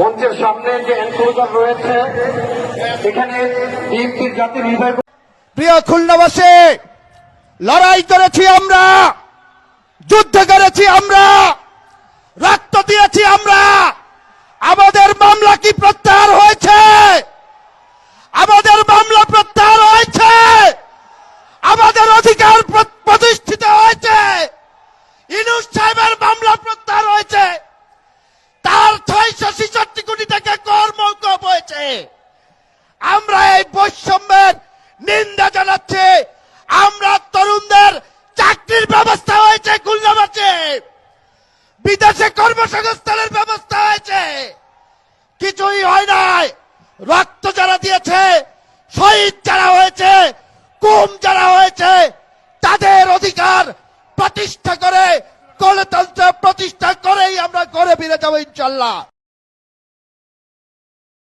মঞ্চের সামনে যে এনক্লোজার রয়েছে, এখানে বিএনপির জাতির হৃদয় প্রিয় খুলনাবাসী, লড়াই করেছি আমরা, যুদ্ধ করেছি আমরা, রক্ত দিয়েছি আমরা। আমাদের মামলা কি প্রত্যাহার হয়েছে? আমাদের মামলা প্রত্যাহার হয়েছে? আমাদের অধিকার প্রতিষ্ঠিত হয়েছে? ইনুস সাহেবের মামলা প্রত্যাহার হয়েছে? কোটি টাকা হয়েছে, আমরা এই বৈষম্যের নিন্দা জানাচ্ছি। আমরা তরুণদের চাকরির ব্যবস্থা হয়েছে খুলনাবাসে বিদেশে কর্মসংস্থানের ব্যবস্থা হয়েছে। কিছুই হয় নাই। রক্ত যারা দিয়েছে, শহীদ যারা হয়েছে, কুম যারা হয়েছে, তাদের অধিকার প্রতিষ্ঠা করে, গণতন্ত্র প্রতিষ্ঠা করেই আমরা করে ফিরে যাব ইনশাল্লাহ।